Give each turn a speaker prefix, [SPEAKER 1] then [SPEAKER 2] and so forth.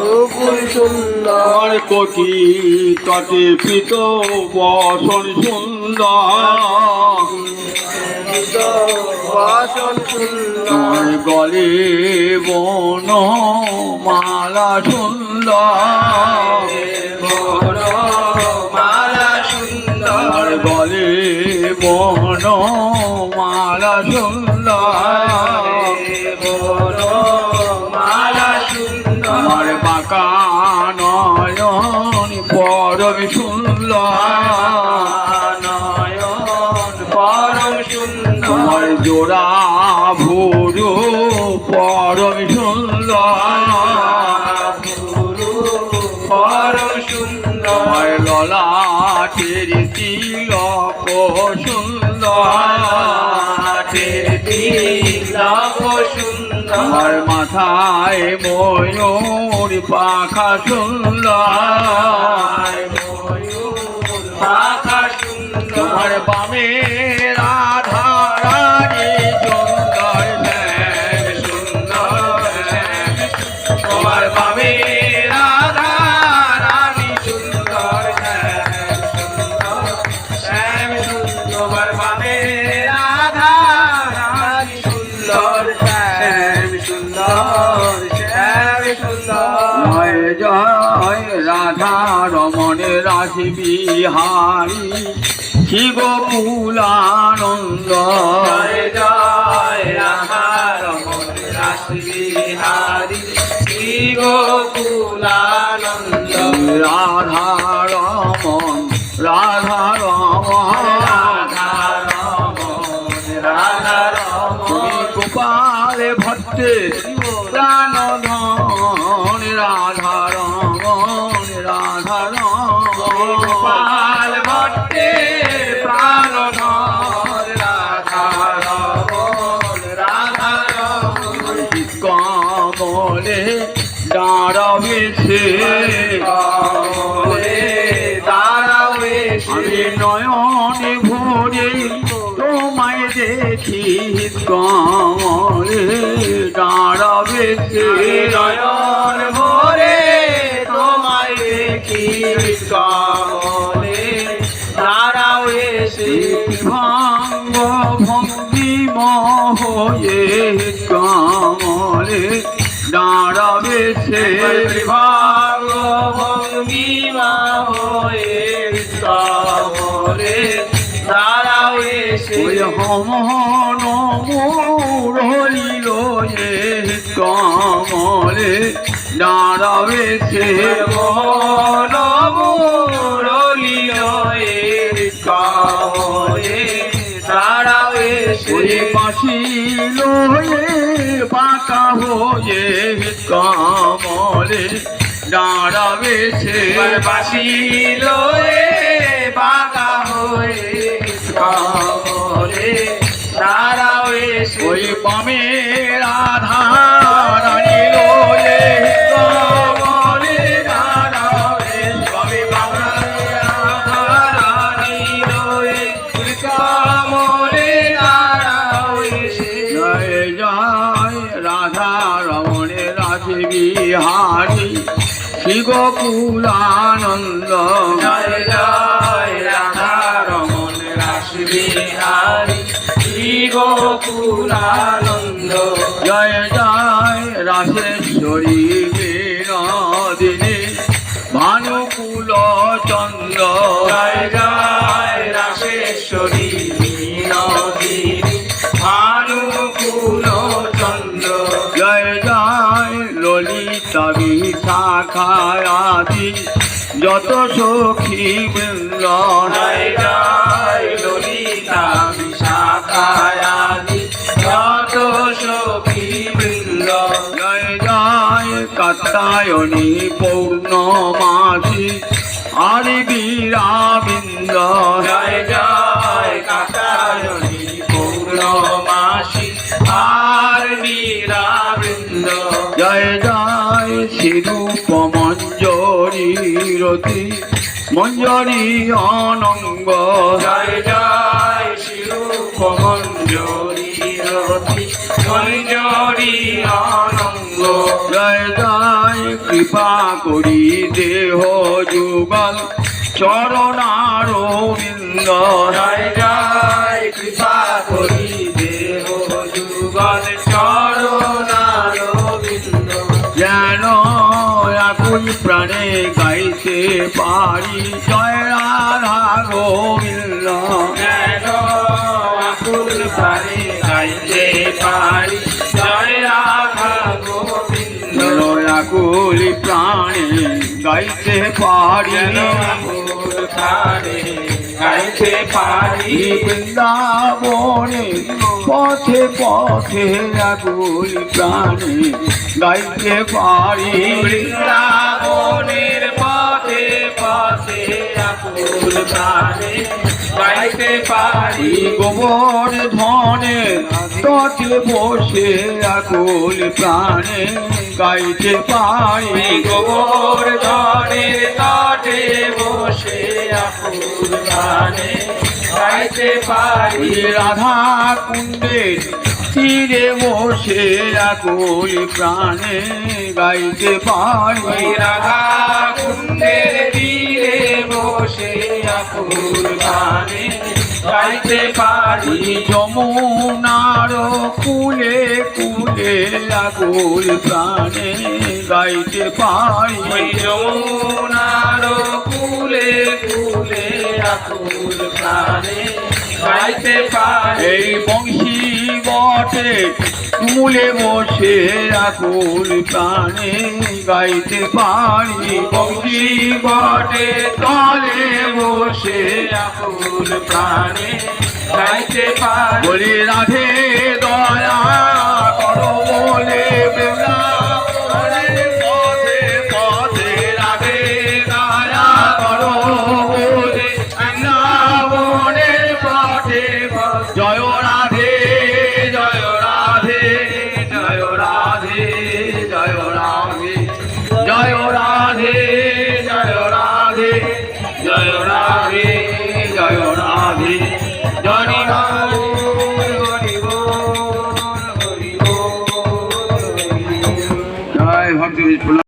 [SPEAKER 1] নূপুর সুন্দর। কোটি তটে পিত বসন সুন্দর। গলে বন মালা সুন্দর।
[SPEAKER 2] মালা সুন্দর।
[SPEAKER 1] গলে বন মালা সুন্দর
[SPEAKER 2] বড় মালা সুন্দর
[SPEAKER 1] বাঁকা নয়ন পরম সুন্দর
[SPEAKER 2] নয়ন পরম সুন্দর
[SPEAKER 1] জোড়া ভুরু পরম সুন্দর
[SPEAKER 2] গুরু পরম সুন্দর
[SPEAKER 1] তোমার ললাটের তিলক সুন্দর।
[SPEAKER 2] তিলক সুন্দর।
[SPEAKER 1] মাথায় ময়ূর পাখা সুন্দর।
[SPEAKER 2] পাখা সুন্দর।
[SPEAKER 1] বামে বিহারী শিব কুলানন্দ
[SPEAKER 2] জয় জয় রাধা রাশি বিহারী শ্রী গোকুলানন্দ
[SPEAKER 1] রাধা রমণ রাধা রমণ
[SPEAKER 2] রাধা
[SPEAKER 1] গোপাল ভট্টে প্রাণ ধন রাধা রমণ কমলে
[SPEAKER 2] দাঁড়াও এসে
[SPEAKER 1] ভাঙ্গ ভঙ্গি মহয়ে কমলে দাঁড়াবেছে
[SPEAKER 2] বিভাগ ভঙ্গিমা হয়ে কমলে দাঁড়াও এসে
[SPEAKER 1] হমন মুরলিল কমলে দাঁড়াবেছে
[SPEAKER 2] মন মুরলিয় এসে
[SPEAKER 1] ওই পাশিল এ পাকা হয়ে কমলে দাঁড়াবেছে
[SPEAKER 2] বাসিল লয়ে পাকা হয়ে কমলে দাঁড়াবে এসে
[SPEAKER 1] ওই পামে রাধা
[SPEAKER 2] রাধা
[SPEAKER 1] রমণে রাধে বিহারী। শ্রী গোকুলানন্দ।
[SPEAKER 2] জয় জয় রাধা রমন রাশি বিহারী। শ্রী গোকুলানন্দ।
[SPEAKER 1] জয় জয় রাশেশ্বরী বিনোদিনী। ভানুকুল চন্দ্র।
[SPEAKER 2] জয় জয় রাশেশ্বরী
[SPEAKER 1] বিশাখায়াদি যত সখী বৃন্দ
[SPEAKER 2] ললিতা বিশাখায়াদি যত সখী বৃন্দ
[SPEAKER 1] জয় জয় কাত্তায়নী পৌর্ণমাসী আরি বীরাবিন্দ।
[SPEAKER 2] জয় জয়
[SPEAKER 1] মঞ্জরী অনঙ্গ।
[SPEAKER 2] জয় জয় শিরূপ মঞ্জরী রতি মঞ্জরি অনঙ্গ।
[SPEAKER 1] জয় জয় কৃপা করি দেহ যুগল চরণারবিন্দ
[SPEAKER 2] জয় জয় কৃপা
[SPEAKER 1] পারি জয় রাধা গোবিন্দ।
[SPEAKER 2] আকুল প্রাণে গাইতে পারি। জয় রাধা গোবিন্দ।
[SPEAKER 1] আকুল প্রাণে গাইতে পারি।
[SPEAKER 2] আকুল প্রাণে গাইতে পারি।
[SPEAKER 1] বৃন্দাবনে পথে পথে আকুল প্রাণে গাইতে পারি।
[SPEAKER 2] বৃন্দাবনের গাইতে পারি
[SPEAKER 1] গোবর ধনে। তটে বসে আকুল প্রাণে, গাইতে পারি
[SPEAKER 2] গোবর ধনের তটে বসে আকুল প্রাণে, গাইতে পারি
[SPEAKER 1] রাধা কুণ্ডের তীরে বসে আকুল প্রাণে গাইতে পারি
[SPEAKER 2] রাধা কুণ্ডের তীরে বসে আকুল প্রাণে গাইতে পারি।
[SPEAKER 1] যমুনার কুলে কুলে আকুল প্রাণে গাইতে পারি
[SPEAKER 2] যমুনার কুলে কুলে আকুল প্রাণে গাইতে পারি।
[SPEAKER 1] এই বংশী বটে, মূলে বসে আকুল প্রাণে গাইতে পারি।
[SPEAKER 2] ভক্তি বটে, তলে বসে আকুল প্রাণে গাইতে পারি।
[SPEAKER 1] রাধে দয়া